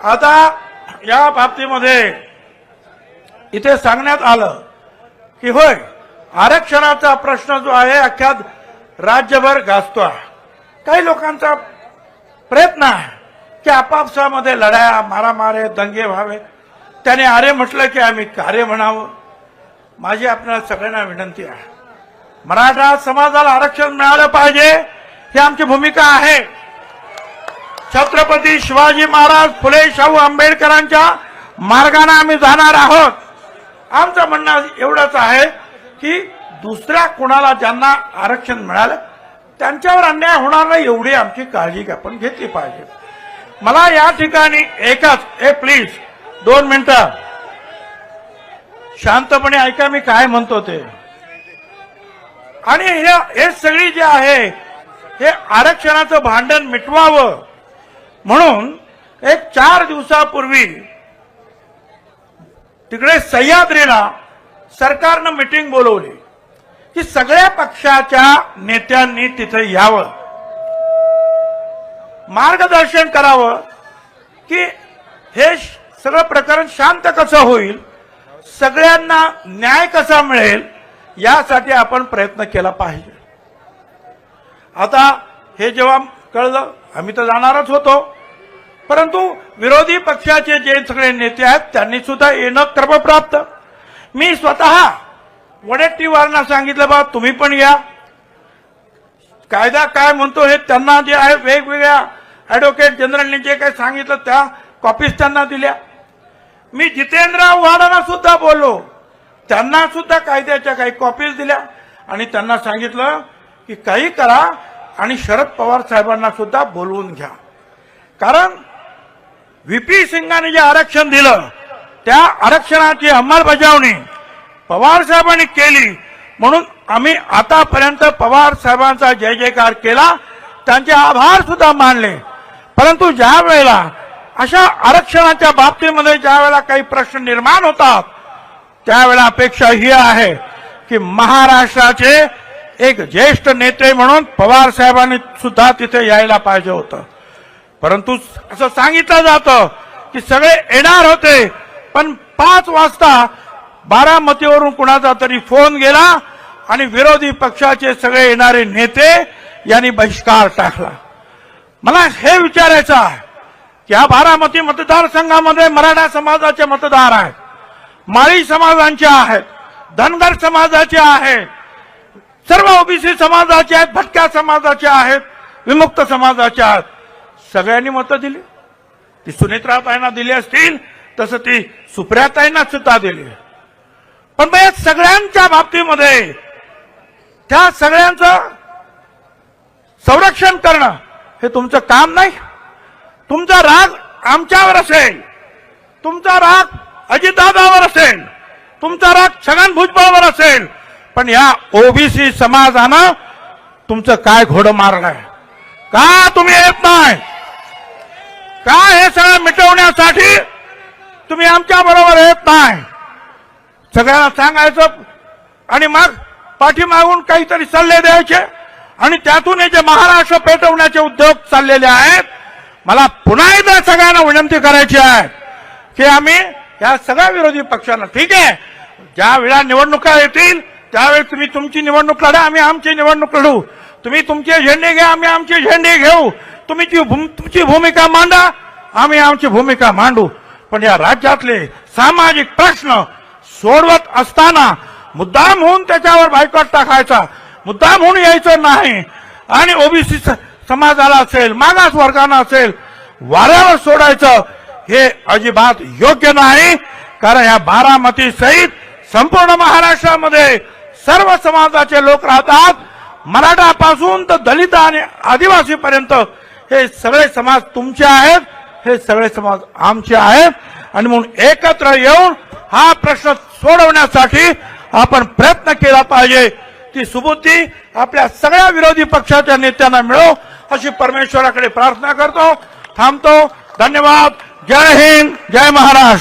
आता या बाबतीमध्ये इथे सांगण्यात आलं की होय आरक्षणाचा प्रश्न जो आहे अख्ख्या राज्यभर गाजतो आहे. काही लोकांचा प्रयत्न आहे की आपापसामध्ये लढाया मारामारे दंगे व्हावे. त्याने आरे म्हटलं की आम्ही कार्य म्हणावं. माझी आपल्याला सगळ्यांना विनंती आहे. मराठा समाजाला आरक्षण मिळालं पाहिजे ही आमची भूमिका आहे. छत्रपती शिवाजी महाराज फुले शाहू आंबेडकरांच्या मार्गाने आम्ही जाणार आहोत. आमचं म्हणणं एवढंच आहे की दुसऱ्या कुणाला ज्यांना आरक्षण मिळालं त्यांच्यावर अन्याय होणार नाही एवढी आमची काळजी आपण घेतली पाहिजे. मला या ठिकाणी एकच ए प्लीज दोन मिनिटं. शांतपणे ऐका मी काय म्हणतो ते. आणि हे हे सगळी जे आहे हे आरक्षणाचं भांडण मिटवावं. म्हणून एक चार दिवसापूर्वी तिकडे सह्याद्रीला सरकारनं मिटिंग बोलवली की सगळ्या पक्षाच्या नेत्यांनी तिथे यावं. मार्गदर्शन करावं की हे सगळं प्रकरण शांत कसं होईल सगळ्यांना न्याय कसा मिळेल यासाठी आपण प्रयत्न केला पाहिजे. आता हे जेव्हा कळलं आम्ही तर जाणारच होतो. परंतु विरोधी पक्षाचे जे सगळे नेते आहेत त्यांनी सुद्धा येणं क्रमप्राप्त. मी स्वतः वडेट्टीवारांना सांगितलं बा तुम्ही पण या. कायदा काय म्हणतो हे त्यांना जे आहे वेगवेगळ्या ऍडव्होकेट जनरलने जे काही सांगितलं त्या कॉपीज त्यांना दिल्या. मी जितेंद्र आव्हाडांना सुद्धा बोललो. त्यांना सुद्धा कायद्याच्या काही कॉपीज दिल्या. आणि त्यांना सांगितलं की काही करा आणि शरद पवार साहेबांना सुद्धा बोलवून घ्या. कारण व्हीपी सिंगाने जे आरक्षण दिलं त्या आरक्षणाची अंमलबजावणी पवार साहेबांनी केली. म्हणून आम्ही आतापर्यंत पवार साहेबांचा जय जयकार केला. त्यांचे आभार सुद्धा मानले. परंतु ज्या वेळेला अशा आरक्षणाच्या बाबतीमध्ये ज्या वेळेला काही प्रश्न निर्माण होतात त्यावेळेला अपेक्षा ही आहे की महाराष्ट्राचे एक ज्येष्ठ नेते म्हणून पवार साहेबांनी सुद्धा तिथे यायला पाहिजे होतं. परंतु असं सांगितलं जातं की सगळे येणार होते पण पाच वाजता बारामतीवरून कुणाचा तरी फोन गेला आणि विरोधी पक्षाचे सगळे येणारे नेते यांनी बहिष्कार टाकला. मला हे विचारायचं आहे की या बारामती मतदारसंघामध्ये मराठा समाजाचे मतदार आहेत माळी समाजांचे आहेत धनगर समाजाचे आहेत सर्व ओबीसी समाजाचे आहेत भटक्या समाजाचे आहेत विमुक्त समाजाचे आहेत. सगळ्यांनी मतं दिली. ती सुनेत्राताईंना दिली असतील तसं ती सुप्रियाताईंना सुद्धा दिली. पण मग या सगळ्यांच्या बाबतीमध्ये त्या सगळ्यांचं संरक्षण करणं हे तुमचं काम नाही. तुमचा राग आमच्यावर असेल. तुमचा राग अजितदादावर असेल. तुमचा राग छगन भुजबळवर असेल. पण या ओबीसी समाजानं तुमचं काय घोडं मारलंय? का तुम्ही येत नाही? का हे सगळं मिटवण्यासाठी तुम्ही आमच्या बरोबर येत नाही? सगळ्यांना सांगायचं आणि मग पाठीमागून काहीतरी सल्ले द्यायचे आणि त्यातून हे जे महाराष्ट्र पेटवण्याचे उद्योग चाललेले आहेत मला पुन्हा एकदा सगळ्यांना विनंती करायची आहे की आम्ही या सगळ्या विरोधी पक्षांना ठीक आहे ज्या वेळा निवडणुका येतील त्यावेळी तुम्ही तुमची निवडणूक लढा आम्ही आमची निवडणूक लढू. तुम्ही तुमचे झेंडे घ्या आम्ही आमचे झेंडे घेऊ. तुम्ही जी तुमची भूमिका मांडा आम्ही आमची भूमिका मांडू. पण या राज्यातले सामाजिक प्रश्न सोडवत असताना मुद्दाम होऊन त्याच्यावर बायकॉट टाकायचा मुद्दाम होऊन यायचं नाही. आणि ओबीसी समाजाला असेल मागास वर्गांना असेल वाऱ्यावर सोडायचं हे अजिबात योग्य नाही. कारण या बारामती सहित संपूर्ण महाराष्ट्रामध्ये सर्व समाजाचे लोक राहतात. मराठापासून तर दलित आणि आदिवासी पर्यंत हे सगळे समाज तुमचे आहेत हे सगळे समाज आमचे आहेत. आणि म्हणून एकत्र येऊन हा प्रश्न सोडवण्यासाठी आपण प्रयत्न केला पाहिजे. ती सुबुद्धी आपल्या सगळ्या विरोधी पक्षाच्या नेत्यांना मिळो अशी परमेश्वराकडे प्रार्थना करतो. थांबतो. धन्यवाद. जय हिंद. जय महाराष्ट्र.